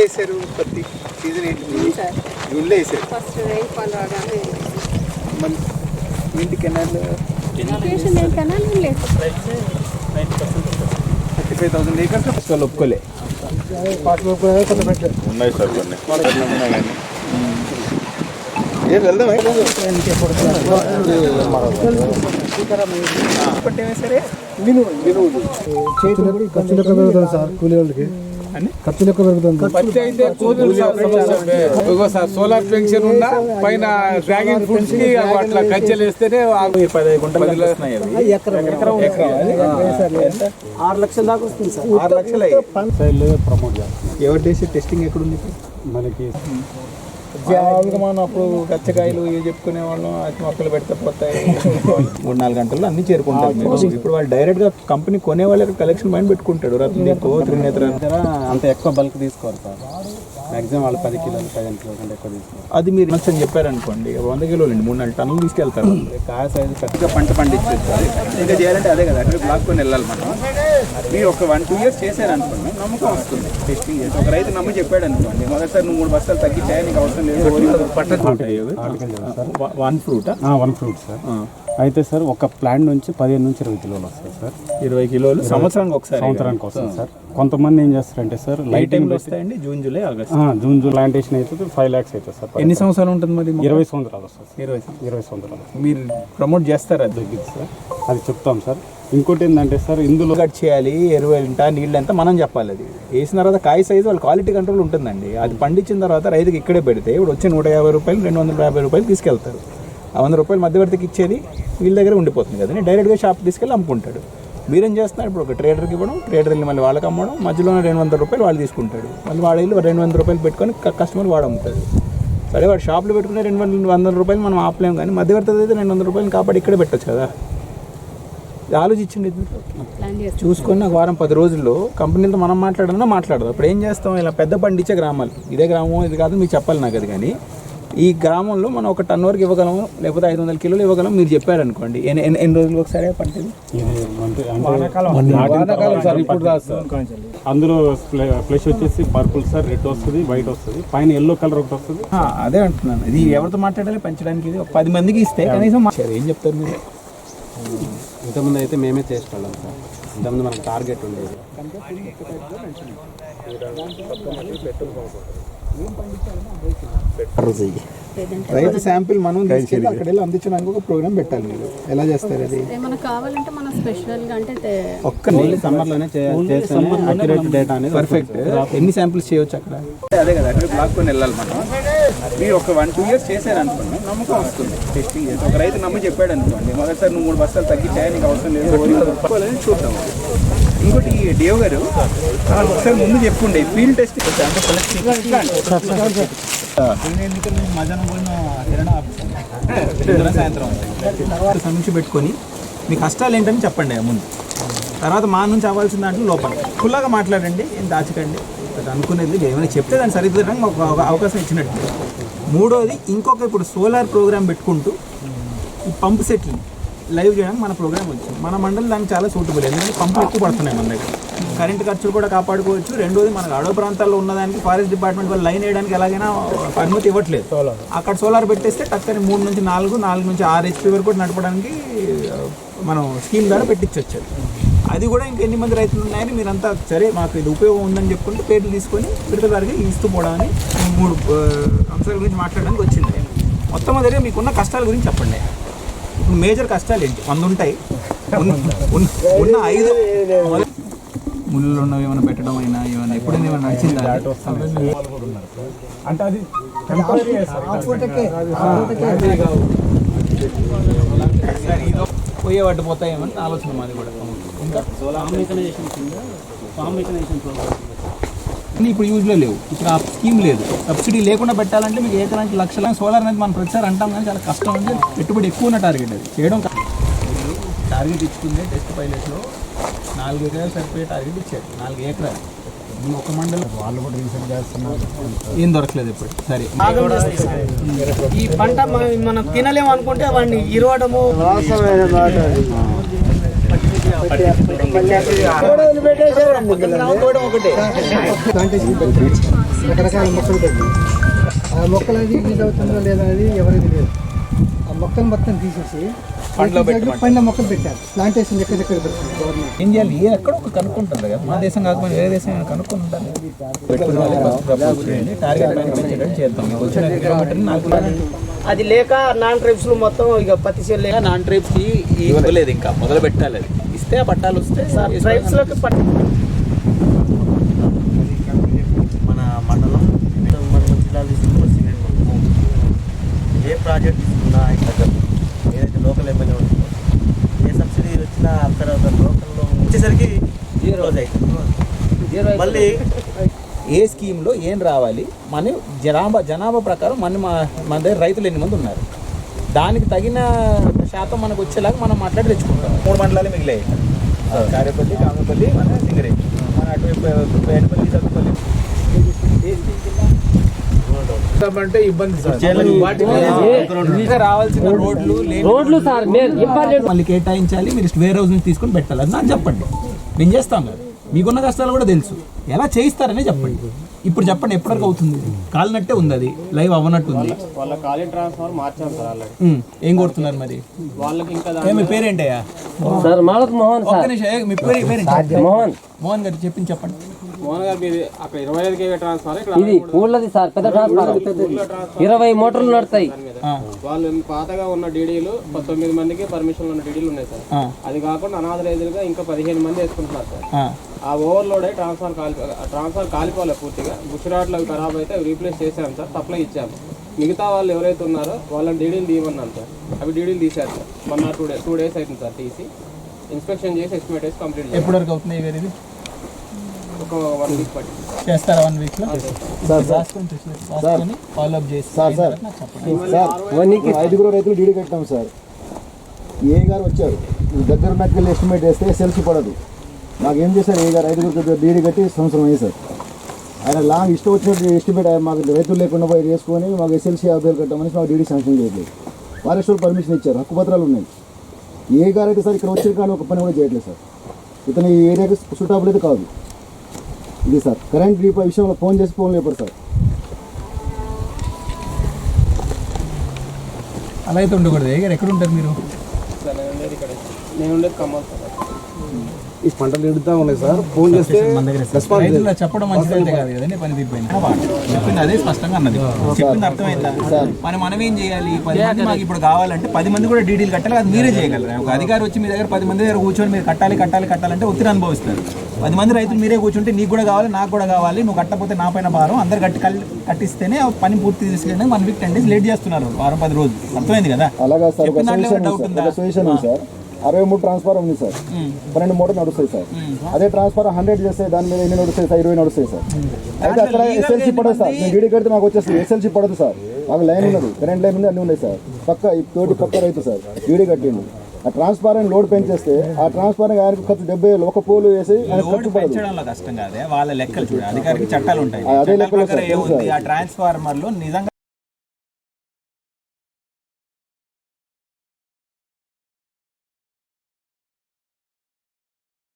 వేసారు పత్తి సీజన్ ఏంటి? జూన్లో వేసారు ఫస్ట్ రెయిన్ ఫాల్ రాగానే మన ఏంటి కెనాల్? నేను లేదు. థర్టీ ఫైవ్ థౌసండ్ ఏకర్స్ అసలు ఒప్పుకోలే. ఉన్నాయి సార్ కొన్ని. ఏ వెళ్దాం సరే ఖర్చు లెక్క పెరుగుతుంది సార్ కూలీ వాళ్ళకి ఖర్చు లెక్క పెరుగుతుంది అయితే కూతురు సార్ సమస్య సార్ సోలార్ పెన్షన్ ఉన్నా పైన డ్రాగన్ ఫ్రూట్స్కి అట్లా కంచెలు వేస్తేనే ఆరు లక్షల దాకా వస్తుంది సార్ ఆరు లక్షలు ప్రమోట్ చేస్తాం ఎవరి చేసి టెస్టింగ్ ఎక్కడ ఉంది మనకి మనం అప్పుడు గచ్చకాయలు ఇవి చెప్పుకునే వాళ్ళం అతి మొక్కలు పెడితే పోతాయి. మూడు నాలుగు గంటల్లో అన్ని చేరుకుంటారు. ఇప్పుడు వాళ్ళు డైరెక్ట్గా కంపెనీ కొనే వాళ్ళకి కలెక్షన్ మైండ్ పెట్టుకుంటాడు రత్న ఎక్కువ త్రినేత్ర దగ్గర అంత ఎక్కువ బల్క్ తీసుకోరు సార్. మ్యాక్సిమం వాళ్ళు పది కిలోలు పదిహేను కిలోల కంటే ఎక్కువ తీసుకోరు అది మీరు నచ్చని చెప్పారనుకోండి వంద కిలోలు అండి మూడు నాలుగు టన్నులు తీసుకెళ్తారు. కాయ సైజు ఇంకా పంట పండించాలి ఇంకా చేయాలంటే అదే కదా అక్కడ బ్లాక్ కొని వెళ్ళాలి మనం. మీరు ఒక వన్ టూ ఇయర్స్ చేశారనుకోండి నమ్మకం వస్తుంది. టెస్టింగ్ చేసి ఒక రైతు నమ్మి చెప్పాడు అనుకోండి మొదటిసారి నువ్వు మూడు బస్తాలు తగ్గించాయి నీకు అవసరం లేదు one fruit? One fruit sir. అయితే సార్ ఒక ప్లాంట్ నుంచి పదిహేను నుంచి ఇరవై కిలోలు వస్తాయి సార్. ఇరవై కిలోలు సంవత్సరానికి ఒకసారి సంవత్సరానికి వస్తుంది సార్. కొంతమంది ఏం చేస్తారంటే సార్ ఏ లైటింగ్ టైంలో వస్తాయండి? June July August. June June plantation అయితే ఫైవ్ ల్యాక్స్ అవుతుంది సార్. ఎన్ని సంవత్సరాలు ఉంటుంది మరి ఇరవై సంవత్సరాలు వస్తుంది ఇరవై ఇరవై సంవత్సరాలు మీరు ప్రమోట్ చేస్తారా అది తగ్గింది సార్? అది చెప్తాం సార్. ఇంకోటి ఏంటంటే సార్ ఇందులో కట్ చేయాలి ఎరువు ఎంత నీళ్ళు ఎంత మనం చెప్పాలి అది. వేసిన తర్వాత కాయ సైజు వాళ్ళ క్వాలిటీ కంట్రోల్ ఉంటుందండి. అది పండించిన తర్వాత రైతుకి ఇక్కడే పెడితే ఇప్పుడు వచ్చి నూట యాభై రూపాయలు రెండు వందల యాభై రూపాయలు తీసుకెళ్తారు. ఆ వంద రూపాయలు మధ్యవర్తికి ఇచ్చేది వీళ్ళ దగ్గర ఉండిపోతుంది కదా. డైరెక్ట్గా షాప్ తీసుకెళ్ళి అమ్ముకుంటాడు. మీరేం చేస్తున్నారు? ఇప్పుడు ఒక ట్రేడర్కి ఇవ్వడం ట్రేడర్ వెళ్ళి మళ్ళీ వాళ్ళకి అమ్మడం మధ్యలో రెండు వందల రూపాయలు వాళ్ళు తీసుకుంటాడు. మళ్ళీ వాడు వెళ్ళి రెండు వందల రూపాయలు పెట్టుకొని కస్టమర్ వాడు అమ్ముతాడు. సరే వాడు షాప్లో పెట్టుకునే రెండు వందల వందల రూపాయలు మనం ఆపలేం కానీ మధ్యవర్తి అయితే రెండు వందల రూపాయలు కాపాడి ఇక్కడే పెట్టొచ్చు కదా. ఆలోచించండి చూసుకొని నాకు వారం పది రోజుల్లో కంపెనీతో మనం మాట్లాడాలన్నా మాట్లాడదు. అప్పుడు ఏం చేస్తాం? ఇలా పెద్ద పండించే గ్రామాలు. ఇదే గ్రామం ఇది కాదు మీకు చెప్పాలి నాకు అది కానీ. ఈ గ్రామంలో మనం ఒక టన్ వరకు ఇవ్వగలము లేకపోతే ఐదు వందల కిలోలు ఇవ్వగలం మీరు చెప్పారనుకోండి. ఎన్ని రోజులు ఒకసారి పంటది? తర్వాత ఇప్పుడు రాదు సార్. అందులో ఫ్లెష్ వచ్చేసి పర్పుల్ సార్ రెడ్ వస్తుంది వైట్ వస్తుంది. పైన ఎల్లో కలర్ ఒకటి వస్తుంది. అదే అంటున్నాను. ఇది ఎవరితో మాట్లాడాలి? పెంచడానికి ఇది ఒక పది మందికి ఇస్తే కనీసం సరే, ఏం చెప్తారు మీరు? ఇంతకుముందు అయితే మేమే చేసేవాళ్ళం సార్. ఇంతకుముందు మనకు టార్గెట్ ఉండేది. రైతు శాంపిల్ మనం తీసుకెళ్ళి అక్కడ వెళ్ళి అందించడానికి ఒక ప్రోగ్రామ్ పెట్టాలి మీరు. ఎలా చేస్తారు అది? ఏమైనా కావాలంటే మనం స్పెషల్గా అంటే ఒక్క ఓన్లీ సమ్మర్లోనే అక్యురేట్ డేటా అనేది పర్ఫెక్ట్ ఎన్ని శాంపిల్స్ చేయొచ్చు అక్కడ? అదే కదా అక్కడ బ్లాక్ కొని వెళ్ళాలి మనం. మీరు ఒక వన్ టూ ఇయర్స్ చేశారనుకోండి నమ్మకం వస్తుంది. టెస్టింగ్ చేసి ఒక రైతు నమ్మి చెప్పాడు అనుకోండి మొదటిసారి నువ్వు మూడు బస్తాలు తగ్గించాయి నీకు అవసరం లేదు చూద్దాం. ఇంకోటి డియో గారు ఒకసారి ముందు చెప్పుండే ఫీల్డ్ టెస్ట్ అంటే మధ్యాహ్నం పోయిన ఆఫీస్ సాయంత్రం సమీక్ష పెట్టుకొని మీ కష్టాలు ఏంటని చెప్పండి ముందు. తర్వాత మా నుంచి అవ్వాల్సిన దాంట్లో లోపల. ఫుల్లాగా మాట్లాడండి ఏం దాచకండి. అది అనుకునేది. ఏమైనా చెప్తే దాన్ని సరిదిద్దడానికి ఒక ఒక అవకాశం ఇచ్చినట్టు. మూడోది ఇంకొక ఇప్పుడు సోలార్ ప్రోగ్రామ్ పెట్టుకుంటూ ఈ పంప్ సెట్లు లైవ్ చేయడానికి మన ప్రోగ్రామ్ వచ్చింది మన మండలి దానికి చాలా సూటబుల్. ఎందుకంటే పంపులు ఎక్కువ పడుతున్నాయి మన దగ్గర. కరెంట్ ఖర్చులు కూడా కాపాడుకోవచ్చు. రెండోది మనకు అడవి ప్రాంతాల్లో ఉన్నదానికి ఫారెస్ట్ డిపార్ట్మెంట్ వాళ్ళు లైన్ వేయడానికి ఎలాగైనా అనుమతి ఇవ్వట్లేదు. అక్కడ సోలార్ పెట్టేస్తే టక్కని మూడు నుంచి నాలుగు నాలుగు నుంచి ఆరు హెచ్పి వరకు కూడా నడపడానికి మనం స్కీమ్ ద్వారా పెట్టించవచ్చు అది కూడా ఇంకెన్ని మంది రైతులు ఉన్నాయని మీరంతా సరే మాకు ఇది ఉపయోగం ఉందని చెప్పుకుంటే పేర్లు తీసుకొని విడత గారికి ఇస్తూ పోవడానికి మూడు అంశాల గురించి మాట్లాడడానికి వచ్చింది. మొత్తం మొదటిగా మీకున్న కష్టాల గురించి చెప్పండి. మేజర్ కష్టాలు ఏంటి వంద ఉంటాయి ఉన్న- ఉన్న- ఉన్న ఐదు ముళ్ళు ఉన్నవి ఏమైనా పెట్టడం అయినా ఏమైనా ఎప్పుడైనా ఏమైనా నడిచిందా? అంటే అది పోయే వాటి పోతాయేమని ఆలోచన మాది కూడా. ఇంకా? అన్నీ ఇప్పుడు యూజ్లో లేవు. ఇప్పుడు ఆ స్కీమ్ లేదు. సబ్సిడీ లేకుండా పెట్టాలంటే మీకు ఏకరానికి లక్షల సోలార్ అనేది మనం ప్రతిసారి అంటాం కానీ చాలా కష్టం ఉంది పెట్టుబడి ఎక్కువ ఉన్న టార్గెట్ అది. చేయడం క- టార్గెట్ ఇచ్చుకుందే టెస్ట్ పైలట్లో నాలుగు ఎకరాలు సరిపోయే టార్గెట్ ఇచ్చారు. నాలుగు ఎకరాలు. ఒక మండలం. వాళ్ళు కూడా రీసెంట్ చేస్తున్నారు. ఏం దొరకలేదు ఇప్పుడు. సరే. ఈ పంట మనం తినలేము అనుకుంటే వాడిని ఇరవడము రకరకాల మొక్కలు పెట్టి ఆ మొక్కలు అది యూజ్ అవుతుందో లేదా అది ఎవరికి లేదు. ఆ మొక్కలు మొత్తం తీసేసి పండ్ల మొక్కలు పెట్టారు. ప్లాంటేషన్ ఎక్కడెక్కడ పెట్టారు గవర్నమెంట్ ఏం చేయాలి ఏ ఎక్కడో ఒక కనుక్కుంటుంది కదా. మన దేశం కాకపోతే వేరే. టార్గెట్ పైన చేద్దాం. వచ్చిన కిలోమీటర్ అది లేక నాన్ ట్రైబ్స్ మొత్తం ఇక పత్తి చెల్లి నాన్ ట్రైబ్స్కి ఇవ్వలేదు ఇంకా. మొదలు పెట్టాలి అది. ఇస్తే ఆ పట్టాలు వస్తే ట్రైబ్స్లోకి పట్ట మన మండలం జిల్లాలో ఏ ప్రాజెక్ట్ తీసుకున్నా ఇక్కడ లోకల్ ఎమ్మెల్యే ఉంటుందో ఏ సబ్సిడీ వచ్చినా అక్కడ లోకల్లో వచ్చేసరికి జీరో అవుతుంది మళ్ళీ ఏ స్కీమ్లో ఏం రావాలి? మన జనాభా జనాభా ప్రకారం మన మన దగ్గర రైతులు ఎన్ని మంది ఉన్నారు? దానికి తగిన శాతం మనకు వచ్చేలాగా మనం మాట్లాడి తెచ్చుకుంటాం. మూడు మండలాలు మిగిలాయి. కారేపల్లి కామపల్లి మన సింగరే మన అటువైపు పేటపల్లి సత్తుపల్లి అంటే ఇబ్బంది రావాల్సిన రోడ్లు రోడ్లు సార్ మళ్ళీ కేటాయించాలి మీరు వేరే రోజు నుంచి తీసుకొని పెట్టాలి. అది నాకు చెప్పండి. మేము చేస్తాం కదా. మీకున్న కష్టాలు కూడా తెలుసు. ఎలా చేయిస్తారనే చెప్పండి. ఇప్పుడు చెప్పండి ఎప్పటివరకు అవుతుంది? కాలినట్టే ఉంది అది. లైవ్ అవ్వనట్టు ఉంది వాళ్ళ ఖాళీ ట్రాన్స్ఫర్ మార్చాం సార్ ఏం కొడుతున్నారు మరి? వాళ్ళకి ఇంకా ఏ, మీ పేరేంటయ్యా? సార్ మాలత్ మోహన్ ఒక్క సార్. నిమిషం ఏ, మీ పేరు మోహన్. మోహన్ గారు చెప్పింది చెప్పండి. మోహన్ గారు మీది అక్కడ ఇరవై ఐదు కేవీ ట్రాన్స్ఫర్ ఇక్కడ ఇది ఊళ్ళది సార్ పెద్ద ట్రాన్స్ఫారం ఇరవై మోటార్లు నడుస్తాయి. ఆ, వాళ్ళు పాతగా ఉన్న డీడీలు పంతొమ్మిది మందికి పర్మిషన్ ఉన్న డీడీలు ఉన్నాయి సార్. అది కాకుండా అనాథరైజులుగా ఇంకా పదిహేను మంది వేసుకుంటున్నారు సార్. ఆ. ఓవర్లోడ్ అయి ట్రాన్స్ఫర్ కాలి ట్రాన్స్ఫర్ కాలిపోలే పూర్తిగా. అవి ఖరాబ్ అయితే అవి రీప్లేస్ చేసాం సార్ సప్లై ఇచ్చాము మిగతా వాళ్ళు ఎవరైతే ఉన్నారో వాళ్ళని డీడీలు తీయమన్నాను సార్. అవి డీడీలు తీశారు సార్. మొన్న టూ డేస్ టూ డేస్ అవుతుంది సార్ తీసి. ఇన్స్పెక్షన్ చేసి ఎస్టిమేట్ వేసి కంప్లీట్ చేయాలి ఎప్పటి వరకు అవుతుంది వేరే ఇది ఒక వన్ వీక్ పట్టి. చేస్తారా వన్ వీక్లో? రాసుకొని రాసుకొని ఫాలో అప్ చేసి అయిన తర్వాత నాకు చెప్పండి. ఐదుగురు రైతులు డీడీ కట్టాం సార్. ఏ గారు వచ్చారు? దగ్గర ఉన్నట్టుకెళ్ళి ఎస్టిమేట్ వేస్తే సెల్స్ పడదు. మాకు ఏం చేశారు? ఏ గారు ఐదుగురు డీడీ కట్టి సంవత్సరం అయ్యి సార్. ఆయన లాంగ్ ఇష్టం వచ్చినట్టు ఎస్టిమేట్ మాకు రైతులు లేకుండా పోయి చేసుకొని మాకు ఎస్ఎల్సీ యాభై వేలు కట్టామని మాకు డీడీ శాంక్షన్ చేయట్లేదు. ఫారెస్ట్ పర్మిషన్ ఇచ్చారు. హక్కు పత్రాలు ఉన్నాయి. ఏ గారు అయితే సార్ ఇక్కడ వచ్చిన కానీ ఒక పని కూడా చేయట్లేదు సార్. ఇతను ఈ ఏరియాకి సూటబుల్ అయితే కాదు. ఇది సార్. కరెంట్ డీపో విషయంలో ఫోన్ చేసి ఫోన్ లేపారు సార్. అలా అయితే ఉండకూడదు. ఎక్కడ ఉంటారు మీరు? సార్ నేను ఉండేది ఇక్కడ నేను ఉండేది ఖమ్మం సార్. ఈ పంటలు ఎడుతూ ఉన్నాయి సార్. ఫోన్ చేస్తే రైతులు చెప్పడం మంచిది అయితే కాదు కదండి పని తీరిపోయింది. చెప్పింది అదే స్పష్టంగా అన్నది. చెప్పింది అర్థమైందా? మరి మనం ఏం చేయాలి? పది మంది మాకు ఇప్పుడు కావాలంటే పది మంది కూడా డీడీలు కట్టాలి అది మీరే చేయగలరు? ఒక అధికారి వచ్చి మీ దగ్గర పది మంది దగ్గర కూర్చొని మీరు కట్టాలి కట్టాలి కట్టాలంటే ఒత్తిడి అనుభవిస్తారు. పది మంది రైతులు మీరే కూర్చుంటే నీకు కూడా కావాలి నాకు కూడా కావాలి నువ్వు కట్టకపోతే నా పైన భారం అందరు కట్టి కట్టిస్తేనే పని పూర్తి తీసుకెళ్ళి one week ten days late చేస్తున్నారు వారం పది రోజులు. అర్థమైంది కదా? అలాగా సార్. డౌట్ ఉంది? అరవై మూడు ట్రాన్స్ఫార్ ఉంది సార్. పన్నెండు మూడు నడుస్తాయి సార్. అదే ట్రాన్స్ఫార్ హండ్రెడ్ చేస్తే దాని మీద ఎన్ని నడుస్తాయి సార్? ఇరవై నడుస్తాయి సార్. అయితే అక్కడ ఎస్ఎల్సీ పడదు సార్? నేను డీడీ కడితే మాకు వచ్చేస్తుంది. ఎస్ఎల్సీ పడదు సార్. మాకు లైన్ ఉన్నది. కరెంట్ లైన్ ఉంది అన్ని ఉన్నాయి సార్. పక్క తోటి పక్క రైతు సార్. డీడీ కట్టిండు. ఆ ట్రాన్స్ఫార్ లోడ్ పెంచేస్తే ఆ ట్రాన్స్ఫార్ ఆయనకు ఖర్చు డెబ్బై వేలు. ఒక పోలు వేసి లోడ్ పెంచడంలో కష్టం కాదే. వాళ్ళ లెక్కలు చూడ. అధికారికి చట్టాలు ఉంటాయి. అదే లెక్కలు ప్రకారం సార్, ఏముంది? తెలుసు ఆ ట్రాన్స్ఫార్మర్లో నిజంగా